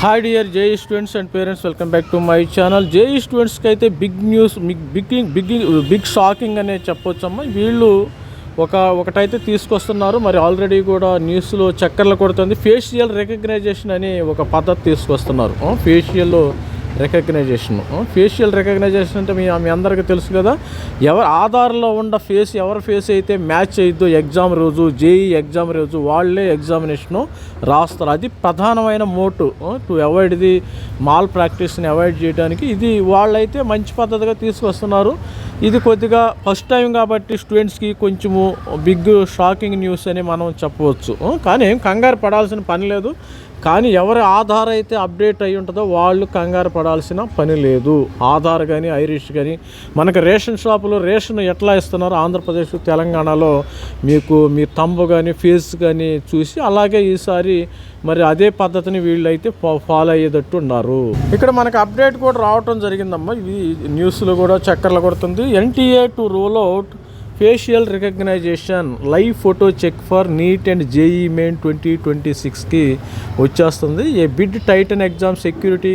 Hi dear JEE students and parents welcome back to my channel JEE స్టూడెంట్స్కి అయితే big news big big big shocking అనే చెప్పొచ్చమ్మా. వీళ్ళు ఒక ఒకటైతే తీసుకొస్తున్నారు. మరి ఆల్రెడీ కూడా న్యూస్లో చక్కర్లు కొడుతుంది. ఫేషియల్ రికగ్నైజేషన్ అని ఒక పద్ధతి తీసుకొస్తున్నారు. Facial recognition. ఫేషియల్ రికగ్నైజేషన్ అంటే మీ మీ అందరికీ తెలుసు కదా ఎవరు ఆధార్లో ఉన్న ఫేస్ ఎవరి ఫేస్ అయితే మ్యాచ్ అయిద్దో ఎగ్జామ్ రోజు జేఈ ఎగ్జామ్ రోజు వాళ్ళే ఎగ్జామినేషను రాస్తారు. అది ప్రధానమైన motto. To avoid the mall ప్రాక్టీస్ని అవాయిడ్ చేయడానికి ఇది వాళ్ళైతే మంచి పద్ధతిగా తీసుకొస్తున్నారు. ఇది కొద్దిగా ఫస్ట్ టైం కాబట్టి స్టూడెంట్స్కి కొంచెము బిగ్ షాకింగ్ న్యూస్ అని మనం చెప్పవచ్చు. కానీ కంగారు పడాల్సిన పని లేదు. కానీ ఎవరి ఆధార్ అయితే అప్డేట్ అయి ఉంటుందో వాళ్ళు కంగారు పడాల్సిన పని లేదు. ఆధార్ కానీ ఐరిష్ కానీ మనకు రేషన్ షాపులో రేషన్ ఎట్లా ఇస్తున్నారో ఆంధ్రప్రదేశ్ తెలంగాణలో మీకు మీ తంబు కానీ ఫీజ్ కానీ చూసి అలాగే ఈసారి మరి అదే పద్ధతిని వీళ్ళు అయితే ఫాలో అయ్యేటట్టు ఉన్నారు. ఇక్కడ మనకు అప్డేట్ కూడా రావటం జరిగిందమ్మా. ఇది న్యూస్లో కూడా చక్కర్లు కొడుతుంది. NTA to rule out facial recognition live photo check for NEET and JEE main twenty twenty సిక్స్కి వచ్చేస్తుంది. A bid tighten exam security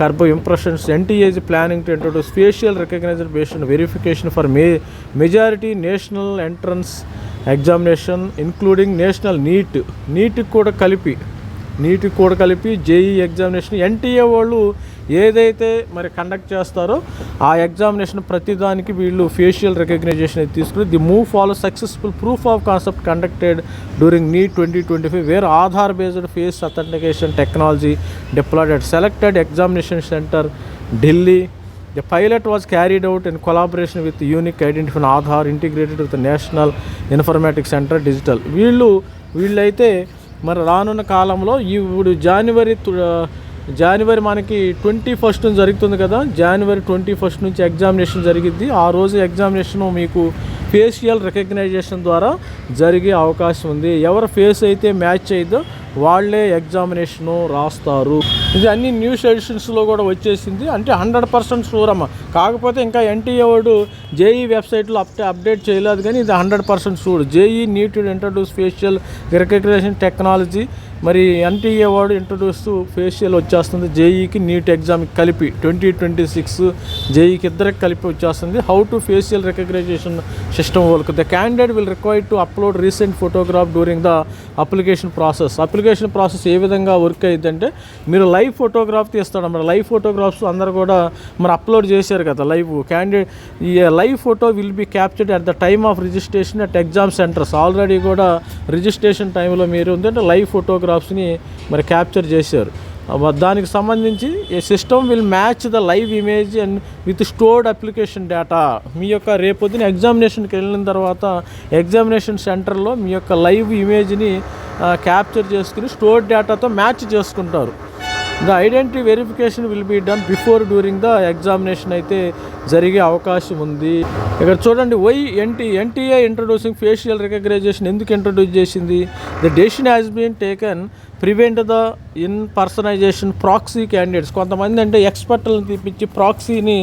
curb impressions NTA's planning to introduce facial recognition verification for may majority national entrance examination including national NEET నీట్కి కూడా కలిపి నీటికి కూడా కలిపి JEE examination NTA వాళ్ళు ఏదైతే మరి కండక్ట్ చేస్తారో ఆ ఎగ్జామినేషన్ ప్రతిదానికి వీళ్ళు ఫేషియల్ రికగ్నైజేషన్ అయితే తీసుకుని the move follow successful proof of concept conducted during NEET twenty twenty five where Aadhaar based face authentication technology deployed at selected examination centre Delhi the pilot was carried out in collaboration with unique identify Aadhaar integrated with national informatic centre digital వీళ్ళు వీళ్ళైతే మరి రానున్న కాలంలో ఇప్పుడు జనవరి జనవరి మనకి twenty first జరుగుతుంది కదా. జనవరి ట్వంటీ ఫస్ట్ నుంచి ఎగ్జామినేషన్ జరిగింది ఆ రోజు ఎగ్జామినేషన్ మీకు ఫేషియల్ రికగ్నైజేషన్ ద్వారా జరిగే అవకాశం ఉంది. ఎవరు ఫేస్ అయితే మ్యాచ్ అయిందో వాళ్ళే ఎగ్జామినేషను రాస్తారు. ఇది అన్ని న్యూస్ ఎడిషన్స్లో కూడా వచ్చేసింది. అంటే హండ్రెడ్ పర్సెంట్ షూర్ అమ్మ. కాకపోతే ఇంకా ఎన్టీఏ వాడు జేఈ వెబ్సైట్లో అప్డే అప్డేట్ చేయలేదు కానీ ఇది hundred percent sure. JEE NEET introduce facial recognition technology మరి ఎన్టీఏ వాడు ఇంట్రడ్యూస్ ఫేషియల్ వచ్చేస్తుంది. జేఈకి నీట్ ఎగ్జామ్ కలిపి ట్వంటీ ట్వంటీ సిక్స్ జేఈకి ఇద్దరికి కలిపి వచ్చేస్తుంది. How to facial recognition system work the candidate will require to upload recent photograph during the application process application process ఏ విధంగా వర్క్ అయ్యిందంటే మీరు లైవ్ ఫోటోగ్రాఫ్ తీస్తాడు. మరి లైవ్ ఫోటోగ్రాఫ్స్ అందరు కూడా మరి అప్లోడ్ చేశారు కదా లైవ్ క్యాండిడేట్ ఈ live photo will be captured at the time of registration at exam centres already కూడా రిజిస్ట్రేషన్ టైంలో మీరు ఉందంటే లైవ్ ఫోటోగ్రాఫ్స్ని మరి క్యాప్చర్ చేశారు. దానికి సంబంధించి a system will match the live image and with stored application data మీ యొక్క రేపొద్దున ఎగ్జామినేషన్కి వెళ్ళిన తర్వాత ఎగ్జామినేషన్ సెంటర్లో మీ యొక్క లైవ్ ఇమేజ్ని క్యాప్చర్ చేసుకుని స్టోర్డ్ డేటాతో మ్యాచ్ చేసుకుంటారు. The identity verification will be done before during the examination అయితే జరిగే అవకాశం ఉంది. ఇక్కడ చూడండి why NT NTA introducing facial recognition ఎందుకు ఇంట్రడ్యూస్ చేసింది? The decision has been taken prevent the impersonation proxy candidates కొంతమంది అంటే ఎక్స్పర్ట్లను తీపించి ప్రాక్సీని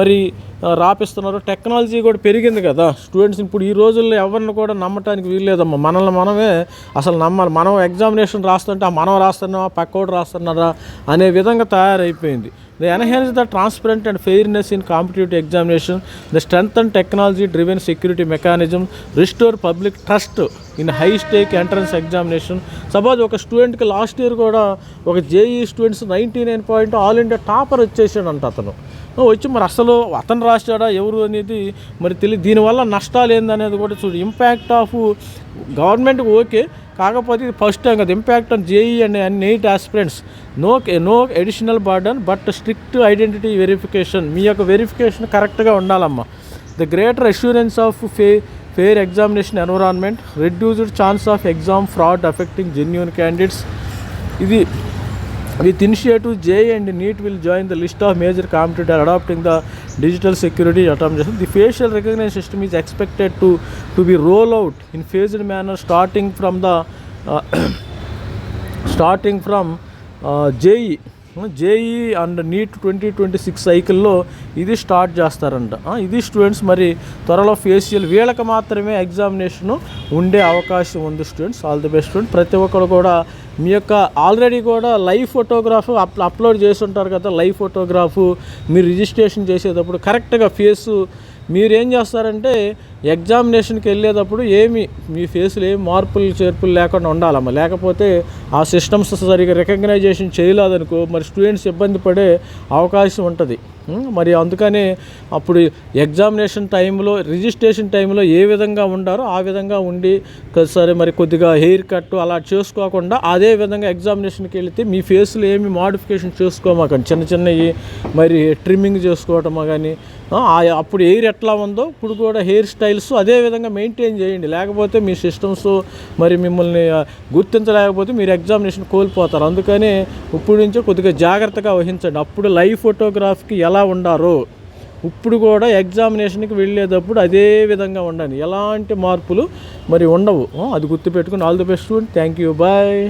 మరి రాపిస్తున్నారు. టెక్నాలజీ కూడా పెరిగింది కదా. స్టూడెంట్స్ ఇప్పుడు ఈ రోజుల్లో ఎవరిని కూడా నమ్మటానికి వీల్లేదమ్మా. మనల్ని మనమే అసలు నమ్మాలి. మనం ఎగ్జామినేషన్ రాస్తుంటే ఆ మనం రాస్తున్నావా? పక్కోడు రాస్తున్నారా? అనే విధంగా తయారైపోయింది. The enhance the transparent and fairness in competitive examination the strength and technology driven security mechanism restore public trust in high stake entrance examination suppose ఒక స్టూడెంట్కి లాస్ట్ ఇయర్ కూడా ఒక JEE students ninety nine point all India topper వచ్చేసాడంట అతను. వచ్చి మరి అసలు అతను రాశాడా ఎవరు అనేది మరి తెలియదు దీనివల్ల నష్టాలు ఏందనేది కూడా చూడు. ఇంపాక్ట్ ఆఫ్ గవర్నమెంట్ ఓకే కాకపోతే ఇది ఫస్ట్ టైం కదా. Impact on JEE and and eight aspirants no no additional burden but strict identity verification మీ యొక్క వెరిఫికేషన్ కరెక్ట్గా ఉండాలమ్మా. The greater assurance of fa fair examination environment reduced chance of exam fraud affecting genuine candidates ఇది with initiative J and NEET will join the list of major competitors adopting the digital security automation. The facial recognition system is expected to, to be rolled out in phased manner starting from the uh, starting from uh, JE JEE and NEET twenty twenty six సైకిల్లో ఇది start చేస్తారంట. ఇది students మరి త్వరలో facial వీళ్ళకి మాత్రమే examination ఉండే అవకాశం ఉంది students. All the best student. ప్రతి ఒక్కరు కూడా మీ యొక్క ఆల్రెడీ కూడా లైవ్ ఫోటోగ్రాఫ్ అప్ అప్లోడ్ చేసి ఉంటారు కదా లైవ్ ఫోటోగ్రాఫ్ మీరు రిజిస్ట్రేషన్ చేసేటప్పుడు కరెక్ట్గా ఫేసు మీరేం చేస్తారంటే ఎగ్జామినేషన్కి వెళ్ళేటప్పుడు ఏమి మీ ఫేస్లో ఏం మార్పులు చేర్పులు లేకుండా ఉండాలమ్మ. లేకపోతే ఆ సిస్టమ్స్ సరిగ్గా రికగ్నైజేషన్ చేయలేదనుకో మరి స్టూడెంట్స్ ఇబ్బంది పడే అవకాశం ఉంటుంది. మరి అందుకనే అప్పుడు ఎగ్జామినేషన్ టైంలో రిజిస్ట్రేషన్ టైంలో ఏ విధంగా ఉండారో ఆ విధంగా ఉండి సరే మరి కొద్దిగా హెయిర్ కట్ అలా చేసుకోకుండా అదే విధంగా ఎగ్జామినేషన్కి వెళితే మీ ఫేస్లో ఏమి మాడిఫికేషన్ చేసుకోమాకండి చిన్న చిన్నవి మరి ట్రిమ్మింగ్ చేసుకోవటమా కానీ అప్పుడు ఎయిర్ ఎట్లా ఉందో ఇప్పుడు కూడా హెయిర్ స్టైల్ అదే విధంగా మెయింటైన్ చేయండి. లేకపోతే మీ సిస్టమ్స్ మరి మిమ్మల్ని గుర్తించలేకపోతే మీరు ఎగ్జామినేషన్ కోల్పోతారు. అందుకని ఇప్పుడు నుంచే కొద్దిగా జాగ్రత్తగా వహించండి. అప్పుడు లైవ్ ఫోటోగ్రాఫ్కి ఎలా ఉండారో ఇప్పుడు కూడా ఎగ్జామినేషన్కి వెళ్ళేటప్పుడు అదే విధంగా ఉండండి. ఎలాంటి మార్పులు మరి ఉండవు. అది గుర్తుపెట్టుకుని all the best. Thank you bye